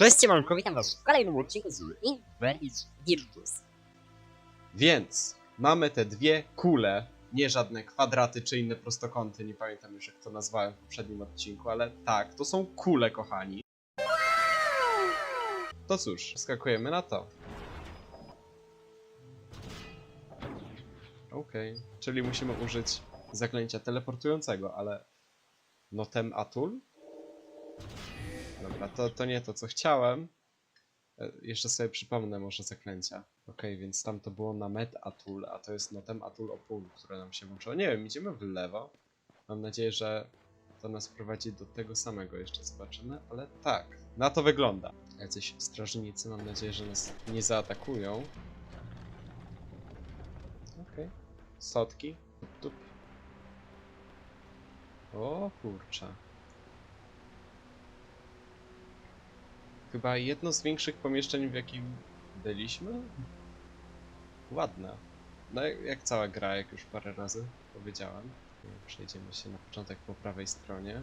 Cześć, siemanko, witam was w kolejnym odcinku z Inverse Virtus. Więc mamy te dwie kule, nie żadne kwadraty czy inne prostokąty, nie pamiętam już jak to nazwałem w poprzednim odcinku, ale tak, to są kule, kochani. To cóż, skakujemy na to. Okej, czyli musimy użyć zaklęcia teleportującego, ale Notem Atul? Dobra, to, to nie to co chciałem. E, Jeszcze sobie przypomnę może zaklęcia. Okej, więc tam to było na Met Atul, a to jest Notem Atul Opul, które nam się włączyło. Nie wiem, idziemy w lewo. Mam nadzieję, że to nas prowadzi do tego samego, jeszcze zobaczymy, ale tak, na to wygląda. Jacyś strażnicy, mam nadzieję, że nas nie zaatakują. Okej. Sotki. Tup. O kurczę. Chyba jedno z większych pomieszczeń, w jakim byliśmy? Ładne. No jak, cała gra, jak już parę razy powiedziałem. Przejdziemy się na początek po prawej stronie.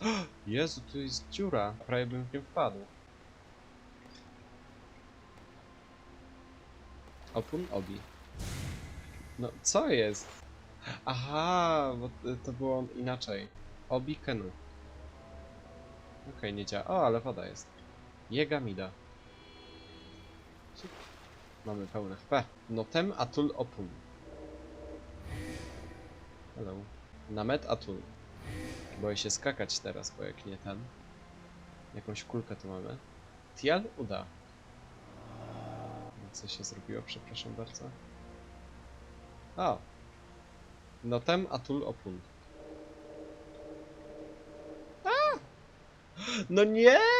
Jezu, tu jest dziura. Prawie bym w nią wpadł. Opun obi. No, co jest? Aha, bo to było inaczej. Obi kenu. Okej, nie działa. O, ale woda jest. Jegamida. Mamy pełne HP. Notem Atul Opun. Hello. Namet Atul. Boję się skakać teraz, bo jak nie ten. Jakąś kulkę tu mamy. Tial uda. Co się zrobiło, przepraszam bardzo. O! Notem Atul Opun. A! No nie!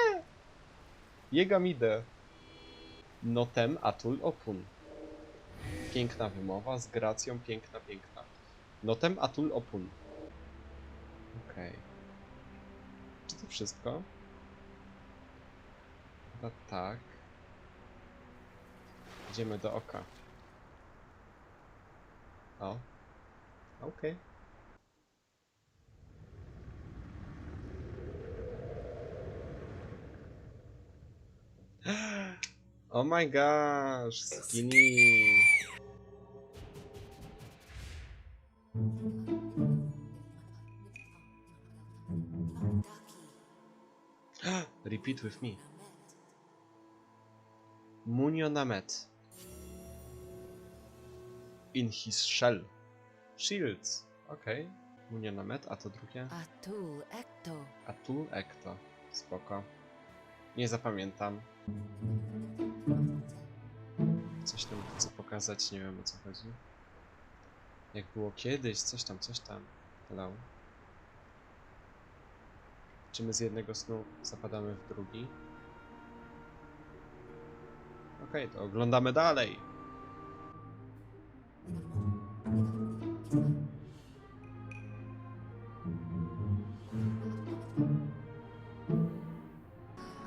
Jegamide. Notem Atul Opun. Piękna wymowa, z gracją, piękna, piękna. Notem Atul Opun. Okej. Czy to wszystko? Chyba tak. Idziemy do oka. O. Okej. Oh my gosh, skinny. Repeat with me. Munio Namet. In his shell. Shields. Okej. Munio Namet, a to drugie? Atul Ekto. Atul Ekto. Spoko. Nie zapamiętam. Coś tam chcę pokazać, nie wiem o co chodzi. Jak było kiedyś, coś tam, coś tam. Hello. Czy my z jednego snu zapadamy w drugi? Okej, to oglądamy dalej.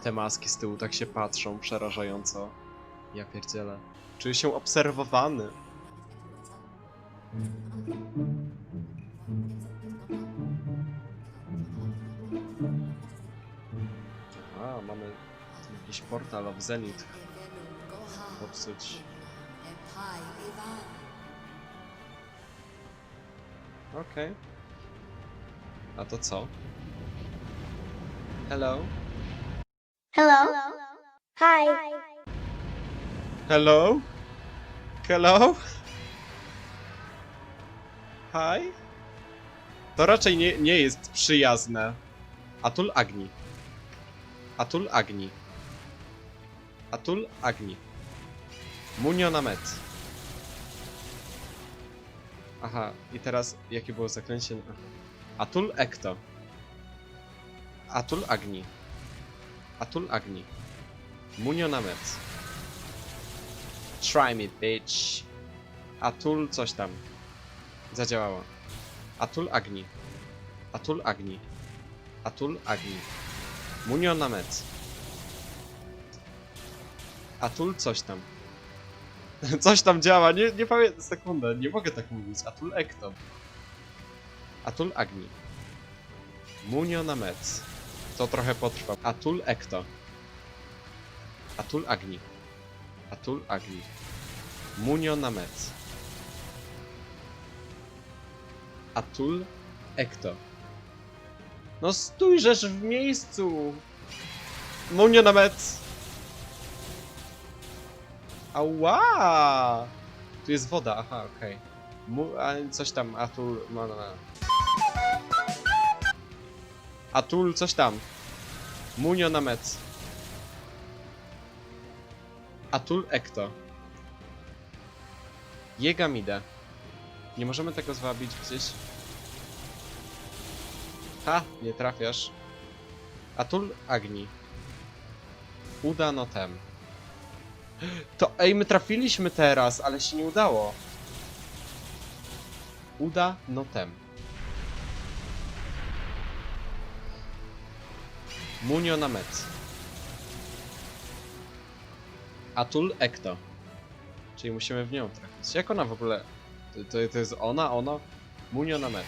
Te maski z tyłu tak się patrzą przerażająco. Ja pierdzielę. Czuję się obserwowany. A, mamy jakiś portal of Zenith popsuć. Okej. A to co? Hello? Hello. Hi. Hello? Hello? Hi? To raczej nie, nie jest przyjazne. Atul Agni. Atul Agni. Atul Agni. Munio Namet. Aha, i teraz jakie było zaklęcie? Atul Ekto. Atul Agni. Atul Agni. Munio Namet. Try me, bitch. Atul coś tam. Zadziałało. Atul Agni. Atul Agni. Atul Agni. Munio Namet. Atul coś tam. Coś tam działa, nie, nie pamiętam, sekundę, nie mogę tak mówić. Atul Ekto. Atul Agni. Munio Namet. To trochę potrwa. Atul Ekto. Atul Agni. Atul Agni. Munio Namec. Atul Ekto. No stójżesz w miejscu! Munio Namec! Ała! Tu jest woda, aha, okej. Mu- a Coś tam, Atul... No, no, no. Atul, coś tam. Munio Namec. Atul Ekto. Jegamide. Nie możemy tego zwabić gdzieś. Ha, nie trafiasz. Atul Agni. Uda notem. To ej, my trafiliśmy teraz, ale się nie udało. Uda notem. Munio Namec. Atul Ekto. Czyli musimy w nią trafić. Jak ona w ogóle... To, to, jest ona? Ono? Munio Namec.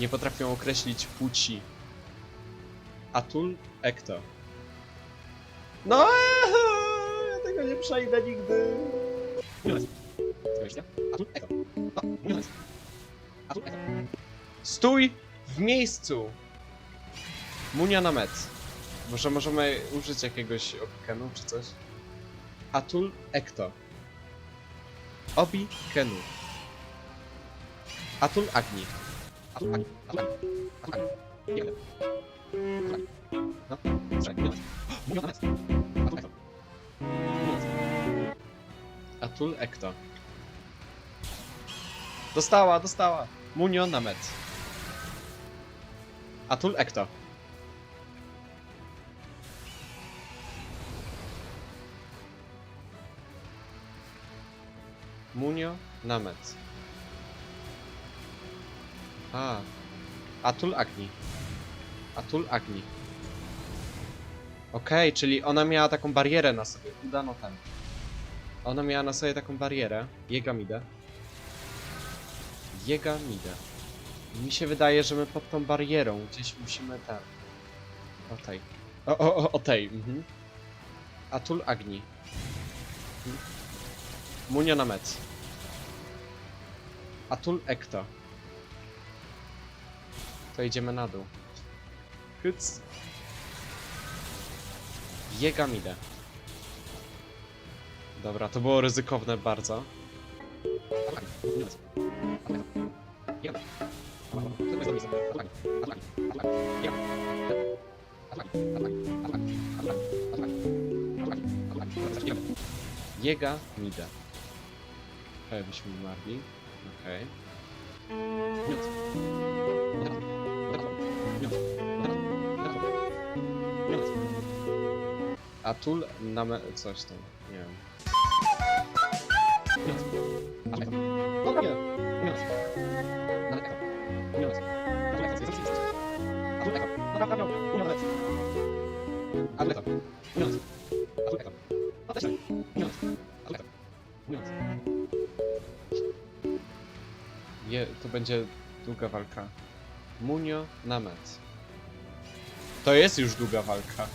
Nie potrafią określić płci. Atul Ekto. No, ja tego nie przejdę nigdy. Stój w miejscu! Munia na mec. Może możemy użyć jakiegoś obikenu czy coś? Atul Ekto. Obi Kenu. Atul Agni. Atul Agni. Atul Agni. Atul. No, Ekto. Dostała, dostała. Munio na mec. Atul Ekto. Munio Namec. A. Atul Agni. Atul Agni. Okej, czyli ona miała taką barierę na sobie. Udano ten. Ona miała na sobie taką barierę. Jegamide. Jegamide. Mi się wydaje, że my pod tą barierą gdzieś musimy ten. O tej. O, o, o, o tej. Mhm. Atul Agni. Mhm. Munio Namec. Atul Ekto. To idziemy na dół. Hyc. Jegamide. Dobra, to było ryzykowne bardzo. Jega Mida. Prawie byśmy umarli. Okej. Atul na me... coś tam. Nie wiem. Je, to będzie długa walka. Munio Namet. To jest już długa walka.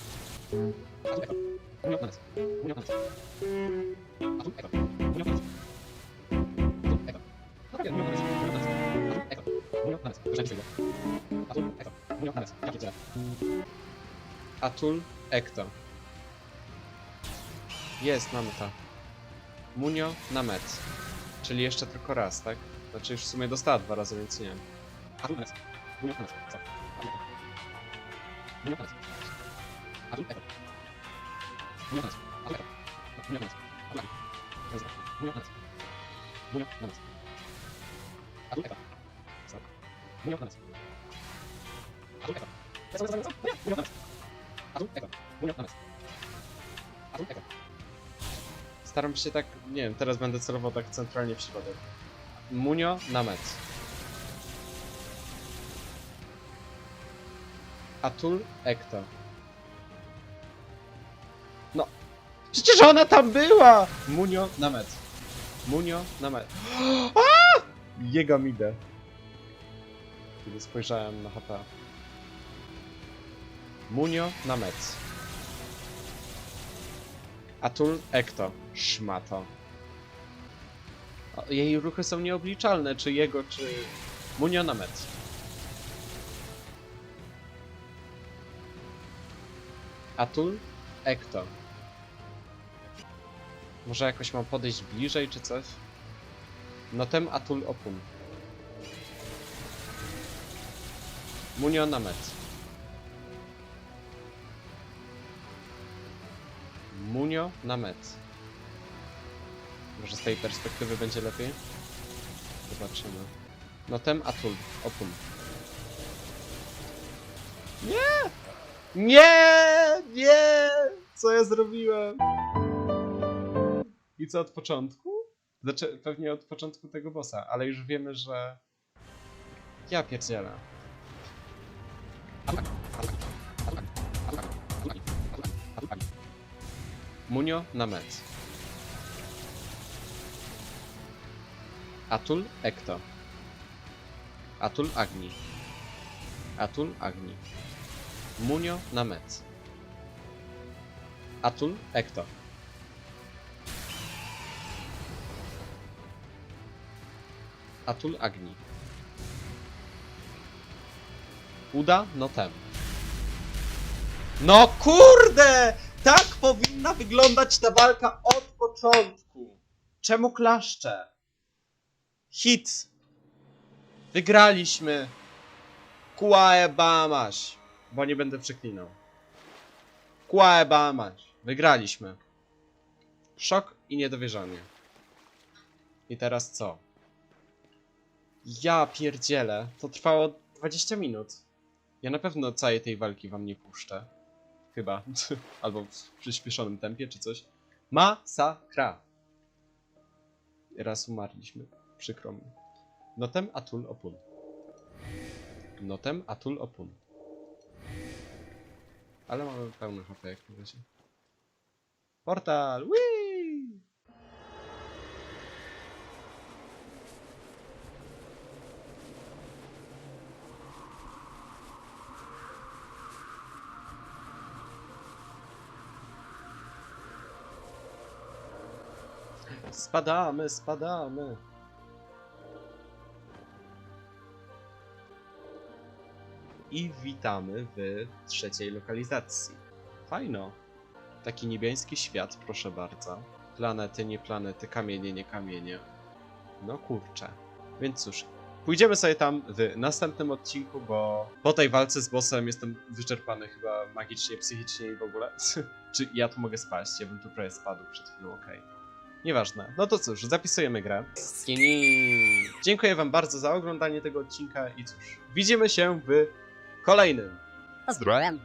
Atul Ekto. Jest, mamy to. Munio Namet. Czyli jeszcze tylko raz, tak? Znaczy już w sumie dostała dwa razy, więc nie wiem. Staram się tak, nie wiem, teraz będę celował tak centralnie w środek. Munio Namet. Atul Ekto. No. Przecież ona tam była! Munio Namet. Munio Namet. A! Jego midę. Kiedy spojrzałem na HP. Munio Namet. Atul Ekto. Szmato. Jej ruchy są nieobliczalne, czy jego, czy Munio na metr. Atul Ekto. Może jakoś mam podejść bliżej, czy coś? Notem Atul Opun. Munio na metr. Munio na metr. Może z tej perspektywy będzie lepiej? Zobaczymy. Notem Atul Opun. Nie! Nie! Nie! Co ja zrobiłem? I co od początku? Znaczy, pewnie od początku tego bossa, ale już wiemy, że... Ja pierdzielę. Munio na met. Atul Ekto. Atul Agni. Atul Agni. Munio na met. Atul Ekto. Atul Agni. Uda Notem. No kurde! Tak powinna wyglądać ta walka od początku. Czemu klaszcze? Hit. Wygraliśmy. Kuae Bamaś. Bo nie będę przeklinał. Kuae Bamaś. Wygraliśmy. Szok i niedowierzanie. I teraz co? Ja pierdzielę. To trwało 20 minut. Ja na pewno całej tej walki wam nie puszczę. Chyba. Albo w przyspieszonym tempie, czy coś. Masakra. Raz umarliśmy. Przykro mi. Notem Atul Opun. Notem Atul Opun. Ale mamy pełny HP jak na razie. Portal! Whee! Spadamy, spadamy. I witamy w trzeciej lokalizacji. Fajno. Taki niebiański świat, proszę bardzo. Planety, nie planety, kamienie, nie kamienie. No kurczę. Więc cóż, pójdziemy sobie tam w następnym odcinku, bo po tej walce z bossem jestem wyczerpany chyba magicznie, psychicznie i w ogóle. Czy ja tu mogę spaść? Ja bym tu prawie spadł przed chwilą, okej. Nieważne. No to cóż, zapisujemy grę. Skinny. Dziękuję wam bardzo za oglądanie tego odcinka i cóż, widzimy się w kolejnym. Pozdrawiam.